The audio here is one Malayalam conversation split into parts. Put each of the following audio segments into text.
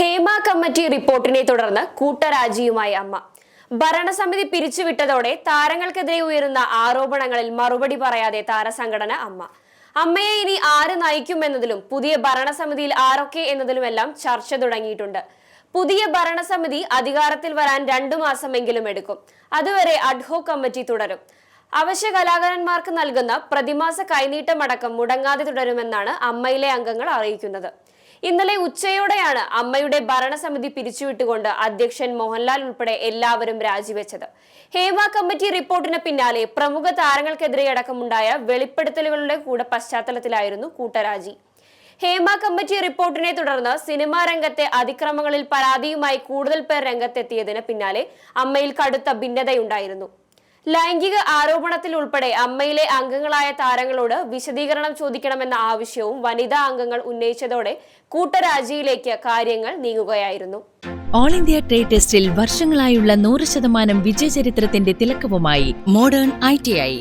ഹേമ കമ്മിറ്റി റിപ്പോർട്ടിനെ തുടർന്ന് കൂട്ടരാജിയുമായി അമ്മ. ഭരണസമിതി പിരിച്ചുവിട്ടതോടെ താരങ്ങൾക്കെതിരെ ഉയരുന്ന ആരോപണങ്ങളിൽ മറുപടി പറയാതെ താരസംഘടന അമ്മ. അമ്മയെ ഇനി ആര് നയിക്കുമെന്നതിലും പുതിയ ഭരണസമിതിയിൽ ആരൊക്കെ എന്നതിലുമെല്ലാം ചർച്ച തുടങ്ങിയിട്ടുണ്ട്. പുതിയ ഭരണസമിതി അധികാരത്തിൽ വരാൻ രണ്ടു മാസമെങ്കിലും എടുക്കും. അതുവരെ അഡ്ഹോ കമ്മിറ്റി തുടരും. അവശ്യ കലാകാരന്മാർക്ക് നൽകുന്ന പ്രതിമാസ കൈനീട്ടമടക്കം മുടങ്ങാതെ തുടരുമെന്നാണ് അമ്മയിലെ അംഗങ്ങൾ അറിയിക്കുന്നത്. ഇന്നലെ ഉച്ചയോടെയാണ് അമ്മയുടെ ഭരണസമിതി പിരിച്ചുവിട്ടുകൊണ്ട് അധ്യക്ഷൻ മോഹൻലാൽ ഉൾപ്പെടെ എല്ലാവരും രാജിവെച്ചത്. ഹേമ കമ്മിറ്റി റിപ്പോർട്ടിന് പിന്നാലെ പ്രമുഖ താരങ്ങൾക്കെതിരെ അടക്കമുണ്ടായ വെളിപ്പെടുത്തലുകളുടെ കൂടെ പശ്ചാത്തലത്തിലായിരുന്നു കൂട്ടരാജി. ഹേമ കമ്മിറ്റി റിപ്പോർട്ടിനെ തുടർന്ന് സിനിമാ രംഗത്തെ അതിക്രമങ്ങളിൽ പരാതിയുമായി കൂടുതൽ പേർ രംഗത്തെത്തിയതിന് പിന്നാലെ അമ്മയിൽ കടുത്ത ഭിന്നതയുണ്ടായിരുന്നു. ലൈംഗിക ആരോപണത്തിൽ ഉൾപ്പെടെ അമ്മയിലെ അംഗങ്ങളായ താരങ്ങളോട് വിശദീകരണം ചോദിക്കണമെന്ന ആവശ്യവും വനിതാ അംഗങ്ങൾ ഉന്നയിച്ചതോടെ കൂട്ടരാജിയിലേക്ക് കാര്യങ്ങൾ നീങ്ങുകയായിരുന്നു. ഓൾ ഇന്ത്യ ട്രേഡ് ടെസ്റ്റിൽ വർഷങ്ങളായുള്ള നൂറ് ശതമാനം വിജയചരിത്രത്തിന്റെ തിലക്കവുമായി മോഡേൺ ഐ ടി ഐ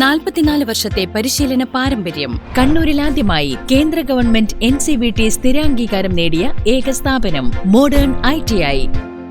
നാൽപ്പത്തിനാല് വർഷത്തെ പരിശീലന പാരമ്പര്യം കണ്ണൂരിൽ ആദ്യമായി കേന്ദ്ര government N C V T സ്ഥിരാംഗീകാരം നേടിയ ഏക സ്ഥാപനം മോഡേൺ ഐ ടി ഐ